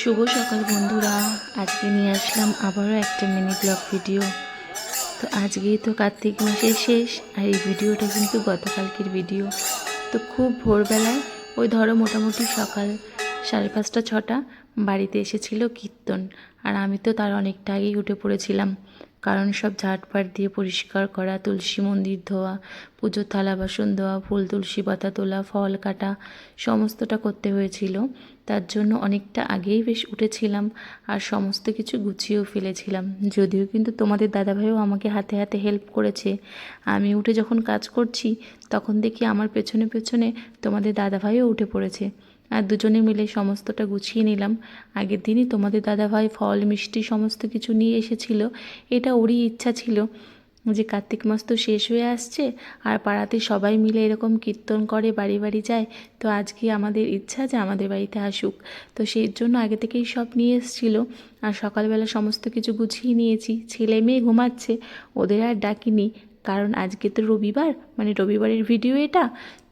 শুভ সকাল বন্ধুরা। আজকে নিয়ে আসলাম আবারও একটা মিনি ব্লগ ভিডিও তো আজকেই তো কার্তিক মাসের শেষ, আর এই ভিডিওটা কিন্তু গতকালকের ভিডিও তো খুব ভোরবেলায়, ওই ধরো মোটামুটি সকাল সাড়ে পাঁচটা, ছটা বাড়িতে এসেছিল কীর্তন। আর আমি তো তার অনেকটা আগেই উঠে পড়েছিলাম। কারণ সব ঝাটপাট দিয়ে পরিষ্কার করা, তুলসী মন্দির ধোয়া, পুজোর থালা, বাসন ধোয়া, ফুল, তুলসী পাতা তোলা, ফল কাটা, সমস্তটা করতে হয়েছিল। তার জন্য অনেকটা আগেই বেশ উঠেছিলাম আর সমস্ত কিছু গুছিয়েও ফেলেছিলাম। যদিও কিন্তু তোমাদের দাদাভাইও আমাকে হাতে হাতে হেল্প করেছে। আমি উঠে যখন কাজ করছি, তখন দেখি আমার পেছনে পেছনে তোমাদের দাদাভাইও উঠে পড়েছে। আর দুজনে মিলে সমস্তটা গুছিয়ে নিলাম। আগের দিনই তোমাদের দাদাভাই ফল, মিষ্টি সমস্ত কিছু নিয়ে এসেছিল। এটা ওরই ইচ্ছা ছিল যে কার্তিক মাস তো শেষ হয়ে আসছে আর পাড়াতে সবাই মিলে এরকম কীর্তন করে, বাড়ি বাড়ি যায়। তো আজকে আমাদের ইচ্ছা যে আমাদের বাড়িতে আসুক। তো সেই জন্য আগে থেকেই সব নিয়ে এসেছিল। আর সকালবেলা সমস্ত কিছু গুছিয়ে নিয়েছি। ছেলে মেয়ে ঘুমাচ্ছে, ওদের আর ডাকিনি। কারণ আজকে তো রবিবার মানে রবিবারের ভিডিও এটা।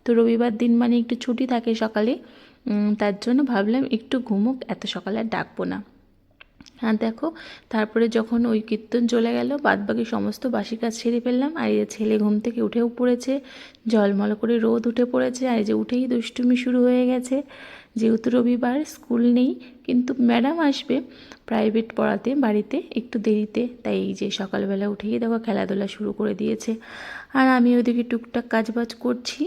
তো রবিবার দিন মানে একটু ছুটি থাকে সকালে। তার জন্য ভাবলাম একটু ঘুমুক, এত সকালে আর ডাকবো না। আর দেখো, তারপরে যখন ওই কীর্তন চলে গেল, বাদবাকি সমস্ত বাসি কাজ সেরে ফেললাম। আর এই ছেলে ঘুম থেকে উঠেও পড়েছে জলমল করে রোদ উঠে পড়েছে। আর যে উঠেই দুষ্টুমি শুরু হয়ে গেছে। যেহেতু রবিবার, স্কুল নেই, কিন্তু ম্যাডাম আসবে প্রাইভেট পড়াতে, বাড়িতে একটু দেরিতে। তাই এই যে সকালবেলা উঠেই দেখো খেলাধুলা শুরু করে দিয়েছে। আর আমি ওদিকে টুকটাক কাজবাজ করছি।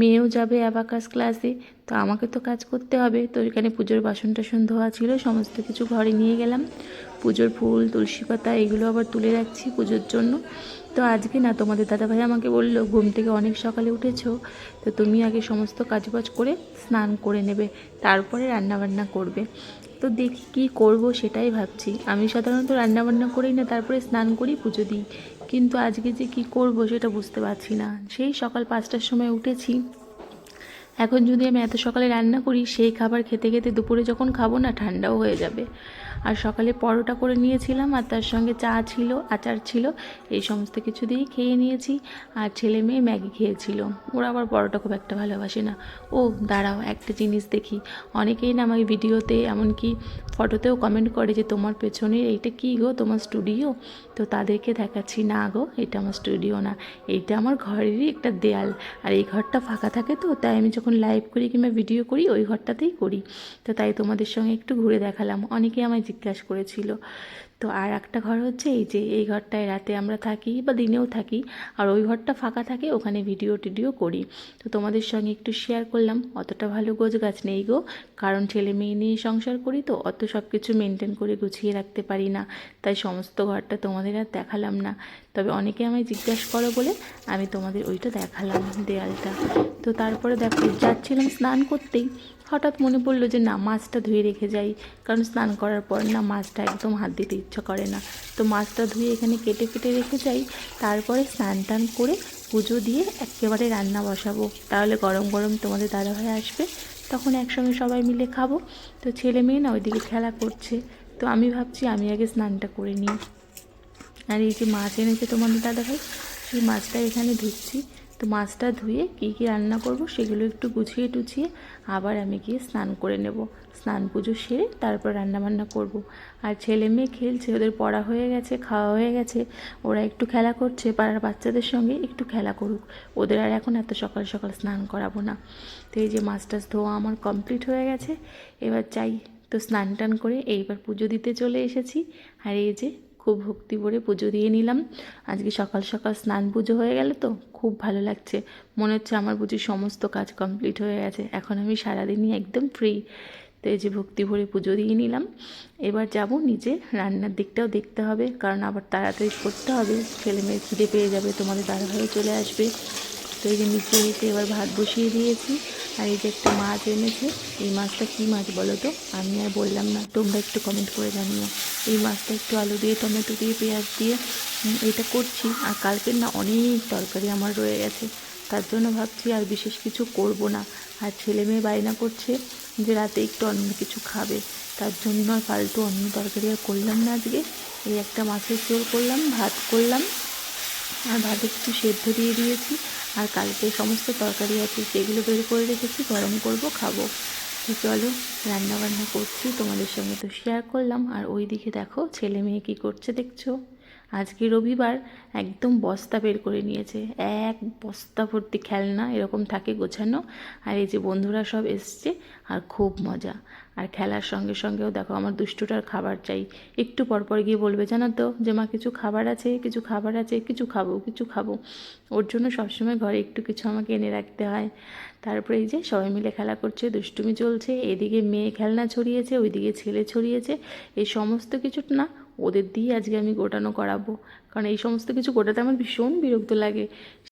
মেয়েও যাবে অ্যাবাকাস ক্লাসে, তো আমাকে তো কাজ করতে হবে। তো এখানে পুজোর বাসন টাসন ধোয়া ছিল, সমস্ত কিছু ঘরে নিয়ে গেলাম। পুজোর ফুল, তুলসী পাতা, এগুলো আবার তুলে রাখছি পুজোর জন্য। তো আজকে না, তোমাদের দাদাভাই আমাকে বলল, ঘুম থেকে অনেক সকালে উঠেছো, তো তুমি আগে সমস্ত কাজবাজ করে স্নান করে নেবে, তারপরে রান্নাবান্না করবে। তো দেখি কী করব সেটাই ভাবছি। আমি সাধারণত রান্নাবান্না করেই না, তারপরে স্নান করি, পুজো দিই। কিন্তু আজকে যে কি করব সেটা বুঝতে পারছি না। সেই সকাল পাঁচটার সময় উঠেছি। এখন যদি আমি এত সকালে রান্না করি, সেই খাবার খেতে খেতে দুপুরে যখন খাব না, ঠান্ডাও হয়ে যাবে। আর সকালে পরোটা করে নিয়েছিলাম আর তার সঙ্গে চা ছিল, আচার ছিল, এই সমস্ত কিছু দিয়েই খেয়ে নিয়েছি। আর ছেলে মেয়ে ম্যাগি খেয়েছিল। ওরা আবার পরোটা খুব একটা ভালোবাসে না। ও, দাঁড়াও, একটা জিনিস দেখি। অনেকেই না আমাকে ভিডিওতে, এমনকি ফটোতেও কমেন্ট করে যে, তোমার পেছনে এইটা কী গো? তোমার স্টুডিও তো তাদেরকে দেখাচ্ছি, না গো, এটা আমার স্টুডিও না। এইটা আমার ঘরেরই একটা দেয়াল। আর এই ঘরটা ফাঁকা থাকে তো, তাই আমি যখন লাইভ করি কিংবা ভিডিও করি, ওই ঘরটাতেই করি। তো তাই তোমাদের সঙ্গে একটু ঘুরে দেখালাম। অনেকে আমায় জিজ্ঞাসা করেছিল। তো আর একটা ঘর হচ্ছে এই যে, এই ঘরটায় রাতে আমরা থাকি বা দিনেও থাকি, আর ওই ঘরটা ফাঁকা থাকে, ওখানে ভিডিও টিডিও করি। তো তোমাদের সঙ্গে একটু শেয়ার করলাম, অতটা ভালো গোছ গাছ নেই গো, কারণ ছেলে মেয়ে নিয়ে সংসার করি তো, অত সব কিছু মেনটেন করে গুছিয়ে রাখতে পারি না, তাই সমস্ত ঘরটা তোমাদের আর দেখালাম না। তবে অনেকে আমায় জিজ্ঞাসা করো বলে, আমি তোমাদের ওইটা দেখালাম দেয়ালটা। তো তারপরে দেখো, যাচ্ছিলাম স্নান করতেই, হঠাৎ মনে পড়ল যে না, মাছটা ধুয়ে রেখে যাই, কারণ স্নান করার পর না মাছটা একদম হাত দিতে ইচ্ছা করে না। তো মাছটা ধুয়ে এখানে কেটে কেটে রেখে যাই। তারপরে স্নান টান করে পুজো দিয়ে একেবারে রান্না বসাবো। তাহলে গরম গরম তোমাদের দাদাভাই আসবে। তখন একসঙ্গে সবাই মিলে খাব। তো ছেলে মেয়ে না ওইদিকে খেলা করছে। তো আমি ভাবছি আমি আগে স্নানটা করে নিই। আর এই যে মাছ এনেছে তোমাদের দাদাভাই, সেই মাছটা এখানে ধুচ্ছি। তো মাছটা ধুয়ে কী কী রান্না করব সেগুলো একটু গুছিয়ে টুছিয়ে আবার আমি গিয়ে স্নান করে নেব। স্নান পুজো সেরে তারপর রান্নাবান্না করব। আর ছেলে মেয়ে খেলছে, ওদের পড়া হয়ে গেছে, খাওয়া হয়ে গেছে, ওরা একটু খেলা করছে, পাড়ার বাচ্চাদের সঙ্গে একটু খেলা করুক। ওদের আর এখন এত সকাল সকাল স্নান করাবো না। তো এই যে মাছ টাছ ধোয়া আমার কমপ্লিট হয়ে গেছে, এবার চাই তো স্নান টান করে এইবার পুজো দিতে চলে এসেছি। আর এই যে খুব ভক্তি ভরে পুজো দিয়ে নিলাম। আজকে সকাল সকাল স্নান পুজো হয়ে গেল তো খুব ভালো লাগছে। মনে হচ্ছে আমার পুজোর সমস্ত কাজ কমপ্লিট হয়ে গেছে। এখন আমি সারাদিনই একদম ফ্রি তো এই যে ভক্তি ভরে পুজো দিয়ে নিলাম। এবার যাব নিজে রান্নার দিকটাও দেখতে হবে। কারণ আবার তাড়াতাড়ি করতে হবে। ছেলে মেয়ে খিদে পেয়ে যাবে, তোমাদের দাদাভাইও চলে আসবে। তো এই যে নিচে এসে এবার ভাত বসিয়ে দিয়েছি। আর এই যে একটা মাছ এনেছে, এই মাছটা কী মাছ বলো তো? আমি আর বললাম না, তোমরা একটু কমেন্ট করে জানিও। এই মাছটা একটু আলু দিয়ে, টমেটো দিয়ে, পেঁয়াজ দিয়ে এটা করছি। আর কালকের না অনেক তরকারি আমার রয়ে গেছে। তার জন্য ভাবছি আর বিশেষ কিছু করব না। আর ছেলে মেয়ে বায়না করছে যে রাতে একটু অন্য কিছু খাবে। তার জন্য আর ফালতু অন্য তরকারি আর করলাম না আজকে। এই একটা মাছের ঝোল করলাম, ভাত করলাম। আর ভাতে কিছু সেদ্ধ দিয়ে দিয়েছি। আর কালকে সমস্ত তরকারি আছে, সেগুলো বের করে রেখেছি, গরম করব, খাব। তো চলো রান্নাবান্না করছি, তোমাদের সঙ্গে তো শেয়ার করলাম। আর ওই দিকে দেখো, ছেলে মেয়ে কী করছে দেখছ? আজকে রবিবার একদম বস্তা বের করে নিয়েছে। এক বস্তা ভর্তি খেলনা এরকম থাকে গোছানো। আর এই যে বন্ধুরা সব এসছে, আর খুব মজা। আর খেলার সঙ্গে সঙ্গেও দেখো আমার দুষ্টুটার খাবার চাই। একটু পরপর গিয়ে বলবে, জানো তো যে মা, কিছু খাবার আছে, কিছু খাবার আছে, কিছু খাব কিছু খাব। ওর জন্য সবসময় ঘরে একটু কিছু আমাকে এনে রাখতে হয়। তারপরে এই যে সবাই মিলে খেলা করছে, দুষ্টুমি চলছে। এদিকে মেয়ে খেলনা ছড়িয়েছে, ওইদিকে ছেলে ছড়িয়েছে। এই সমস্ত কিছু না ওদের দিয়ে আজকে আমি গোটানো করাবো। কারণ এই সমস্ত কিছু গোটাতে আমার ভীষণ বিরক্ত লাগে।